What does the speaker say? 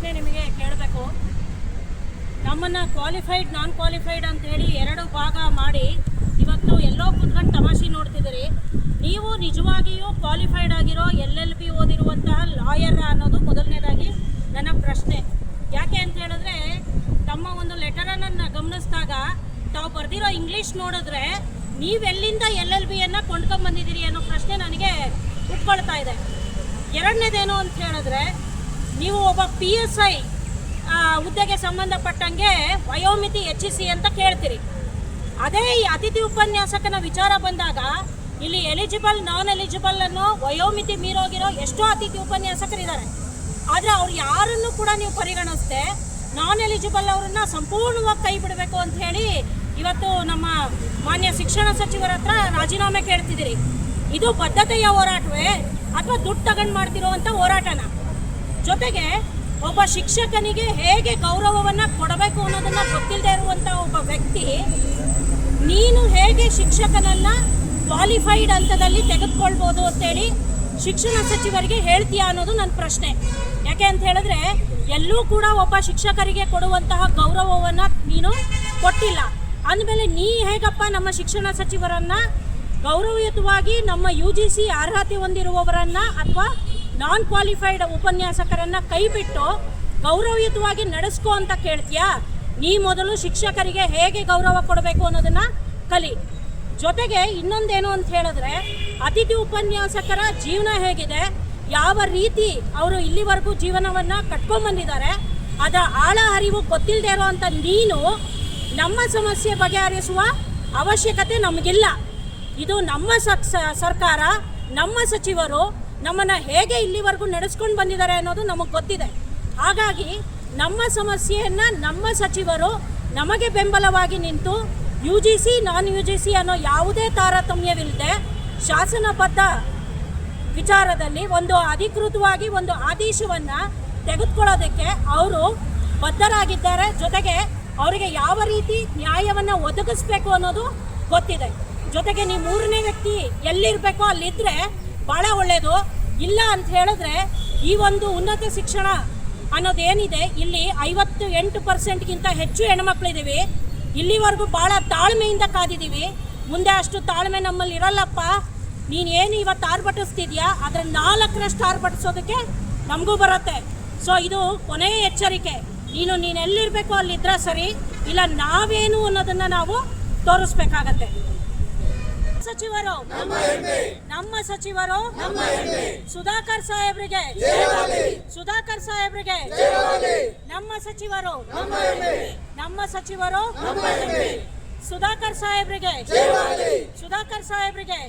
ಪ್ರಶ್ನೆ ನಿಮಗೆ ಕೇಳಬೇಕು. ನಮ್ಮನ್ನು ಕ್ವಾಲಿಫೈಡ್ ನಾನ್ ಕ್ವಾಲಿಫೈಡ್ ಅಂತ ಹೇಳಿ ಎರಡು ಭಾಗ ಮಾಡಿ ಇವತ್ತು ಎಲ್ಲೋ ಕುತ್ಕೊಂಡು ತಮಾಷೆ ನೋಡ್ತಿದ್ದೀರಿ. ನೀವು ನಿಜವಾಗಿಯೂ ಕ್ವಾಲಿಫೈಡ್ ಆಗಿರೋ ಎಲ್ ಎಲ್ ಪಿ ಓದಿರುವಂತಹ ಲಾಯರ್ ಅನ್ನೋದು ಮೊದಲನೇದಾಗಿ ನನ್ನ ಪ್ರಶ್ನೆ. ಯಾಕೆ ಅಂತ ಹೇಳಿದ್ರೆ, ತಮ್ಮ ಒಂದು ಲೆಟರನ್ನು ಗಮನಿಸಿದಾಗ ತಾವು ಬರೆದಿರೋ ಇಂಗ್ಲೀಷ್ ನೋಡಿದ್ರೆ ನೀವೆಲ್ಲಿಂದ ಎಲ್ ಎಲ್ ಬಿಯನ್ನು ಕೊಂಡ್ಕೊಂಬಂದಿದ್ದೀರಿ ಅನ್ನೋ ಪ್ರಶ್ನೆ ನನಗೆ ಉಟ್ಕೊಳ್ತಾ ಇದೆ. ಎರಡನೇದೇನು ಅಂತ ಹೇಳಿದ್ರೆ ನೀವು ಒಬ್ಬ ಪಿ ಎಸ್ ಐ ಹುದ್ದೆಗೆ ಸಂಬಂಧಪಟ್ಟಂಗೆ ವಯೋಮಿತಿ ಹೆಚ್ಚಿಸಿ ಅಂತ ಕೇಳ್ತೀರಿ. ಅದೇ ಈ ಅತಿಥಿ ಉಪನ್ಯಾಸಕನ ವಿಚಾರ ಬಂದಾಗ, ಇಲ್ಲಿ ಎಲಿಜಿಬಲ್ ನಾನ್ ಎಲಿಜಿಬಲ್ ಅನ್ನೋ ವಯೋಮಿತಿ ಮೀರೋಗಿರೋ ಎಷ್ಟೋ ಅತಿಥಿ ಉಪನ್ಯಾಸಕರಿದ್ದಾರೆ. ಆದರೆ ಅವ್ರು ಯಾರನ್ನು ಕೂಡ ನೀವು ಪರಿಗಣಿಸ್ದೆ ನಾನ್ ಎಲಿಜಿಬಲ್ ಅವರನ್ನ ಸಂಪೂರ್ಣವಾಗಿ ಕೈ ಬಿಡಬೇಕು ಅಂತ ಹೇಳಿ ಇವತ್ತು ನಮ್ಮ ಮಾನ್ಯ ಶಿಕ್ಷಣ ಸಚಿವರ ಹತ್ರ ರಾಜೀನಾಮೆ ಕೇಳ್ತಿದ್ದೀರಿ. ಇದು ಬದ್ಧತೆಯ ಹೋರಾಟವೇ ಅಥವಾ ದುಡ್ಡು ತಗೊಂಡು ಮಾಡ್ತಿರುವಂಥ ಹೋರಾಟನ? ಜೊತೆಗೆ ಒಬ್ಬ ಶಿಕ್ಷಕನಿಗೆ ಹೇಗೆ ಗೌರವವನ್ನು ಕೊಡಬೇಕು ಅನ್ನೋದನ್ನು ಗೊತ್ತಿಲ್ಲದೆ ಇರುವಂಥ ಒಬ್ಬ ವ್ಯಕ್ತಿ ನೀನು ಹೇಗೆ ಶಿಕ್ಷಕನನ್ನು ಕ್ವಾಲಿಫೈಡ್ ಹಂತದಲ್ಲಿ ತೆಗೆದುಕೊಳ್ಬೋದು ಅಂತೇಳಿ ಶಿಕ್ಷಣ ಸಚಿವರಿಗೆ ಹೇಳ್ತೀಯಾ ಅನ್ನೋದು ನನ್ನ ಪ್ರಶ್ನೆ. ಯಾಕೆ ಅಂತ ಹೇಳಿದ್ರೆ ಎಲ್ಲೂ ಕೂಡ ಒಬ್ಬ ಶಿಕ್ಷಕರಿಗೆ ಕೊಡುವಂತಹ ಗೌರವವನ್ನು ನೀನು ಕೊಟ್ಟಿಲ್ಲ. ಅಂದಮೇಲೆ ನೀ ಹೇಗಪ್ಪ ನಮ್ಮ ಶಿಕ್ಷಣ ಸಚಿವರನ್ನು ಗೌರವಯುತವಾಗಿ ನಮ್ಮ ಯು ಜಿ ಸಿ ಅರ್ಹತೆ ಹೊಂದಿರುವವರನ್ನು ಅಥವಾ ನಾನ್ ಕ್ವಾಲಿಫೈಡ್ ಉಪನ್ಯಾಸಕರನ್ನ ಕೈಬಿಟ್ಟು ಗೌರವಯುತವಾಗಿ ನಡೆಸ್ಕೋ ಅಂತ ಕೇಳ್ತೀಯಾ? ನೀ ಮೊದಲು ಶಿಕ್ಷಕರಿಗೆ ಹೇಗೆ ಗೌರವ ಕೊಡಬೇಕು ಅನ್ನೋದನ್ನ ಕಲಿ. ಜೊತೆಗೆ ಇನ್ನೊಂದೇನು ಅಂತ ಹೇಳಿದ್ರೆ, ಅತಿಥಿ ಉಪನ್ಯಾಸಕರ ಜೀವನ ಹೇಗಿದೆ, ಯಾವ ರೀತಿ ಅವರು ಇಲ್ಲಿವರೆಗೂ ಜೀವನವನ್ನ ಕಟ್ಕೊಂಡ್ಬಂದಿದ್ದಾರೆ ಅದರ ಆಳ ಅರಿವು ಗೊತ್ತಿಲ್ಲದೆ ಇರೋವಂಥ ನೀನು ನಮ್ಮ ಸಮಸ್ಯೆ ಬಗೆಹರಿಸುವ ಅವಶ್ಯಕತೆ ನಮಗಿಲ್ಲ. ಇದು ನಮ್ಮ ಸರ್ಕಾರ, ನಮ್ಮ ಸಚಿವರು ನಮ್ಮನ್ನ ಹೇಗೆ ಇಲ್ಲಿವರೆಗೂ ನಡೆಸ್ಕೊಂಡು ಬಂದಿದ್ದಾರೆ ಅನ್ನೋದು ನಮಗೆ ಗೊತ್ತಿದೆ. ಹಾಗಾಗಿ ನಮ್ಮ ಸಮಸ್ಯೆಯನ್ನು ನಮ್ಮ ಸಚಿವರು ನಮಗೆ ಬೆಂಬಲವಾಗಿ ನಿಂತು U G C non U G C ಅನ್ನೋ ಯಾವುದೇ ತಾರತಮ್ಯವಿಲ್ಲದೆ ಶಾಸನಬದ್ಧ ವಿಚಾರದಲ್ಲಿ ಒಂದು ಅಧಿಕೃತವಾಗಿ ಒಂದು ಆದೇಶವನ್ನು ತೆಗೆದುಕೊಳ್ಳೋದಕ್ಕೆ ಅವರು ಬದ್ಧರಾಗಿದ್ದಾರೆ. ಜೊತೆಗೆ ಅವರಿಗೆ ಯಾವ ರೀತಿ ನ್ಯಾಯವನ್ನು ಒದಗಿಸ್ಬೇಕು ಅನ್ನೋದು ಗೊತ್ತಿದೆ. ಜೊತೆಗೆ ನೀವು ಮೂರನೇ ವ್ಯಕ್ತಿ ಎಲ್ಲಿರಬೇಕೋ ಅಲ್ಲಿದ್ದರೆ ಭಾಳ ಒಳ್ಳೆಯದು ಇಲ್ಲ ಅಂತ ಹೇಳಿದ್ರೆ ಈ ಒಂದು ಉನ್ನತ ಶಿಕ್ಷಣ ಅನ್ನೋದೇನಿದೆ, ಇಲ್ಲಿ ಐವತ್ತು ಎಂಟು ಪರ್ಸೆಂಟ್ಗಿಂತ ಹೆಚ್ಚು ಹೆಣ್ಮಕ್ಳಿದ್ದೀವಿ ಇಲ್ಲಿವರೆಗೂ ಭಾಳ ತಾಳ್ಮೆಯಿಂದ ಕಾದಿದ್ದೀವಿ. ಮುಂದೆ ಅಷ್ಟು ತಾಳ್ಮೆ ನಮ್ಮಲ್ಲಿ ಇರಲ್ಲಪ್ಪ. ನೀನು ಏನು ಇವತ್ತು ಆರ್ಭಟಿಸ್ತಿದ್ಯಾ? ಅದರ ನಾಲ್ಕರಷ್ಟು ಆರ್ಭಟಿಸೋದಕ್ಕೆ ನಮಗೂ ಬರುತ್ತೆ. ಸೊ ಇದು ಕೊನೆಯ ಎಚ್ಚರಿಕೆ. ನೀನು ನೀನು ಎಲ್ಲಿರಬೇಕು ಅಲ್ಲಿದ್ರೆ ಸರಿ. ಇಲ್ಲ, ನಾವೇನು ಅನ್ನೋದನ್ನು ನಾವು ತೋರಿಸ್ಬೇಕಾಗತ್ತೆ. ಸಚಿವರು ನಮ್ಮ ಸಚಿವರು ಸುಧಾಕರ್ ಸಾಹೇಬ್ರಿಗೆ ಸುಧಾಕರ್ ಸಾಹೇಬ್ರಿಗೆ ನಮ್ಮ ಸಚಿವರು ನಮ್ಮ ಸಚಿವರು ಸುಧಾಕರ್ ಸಾಹೇಬ್ರಿಗೆ ಸುಧಾಕರ್ ಸಾಹೇಬ್ರಿಗೆ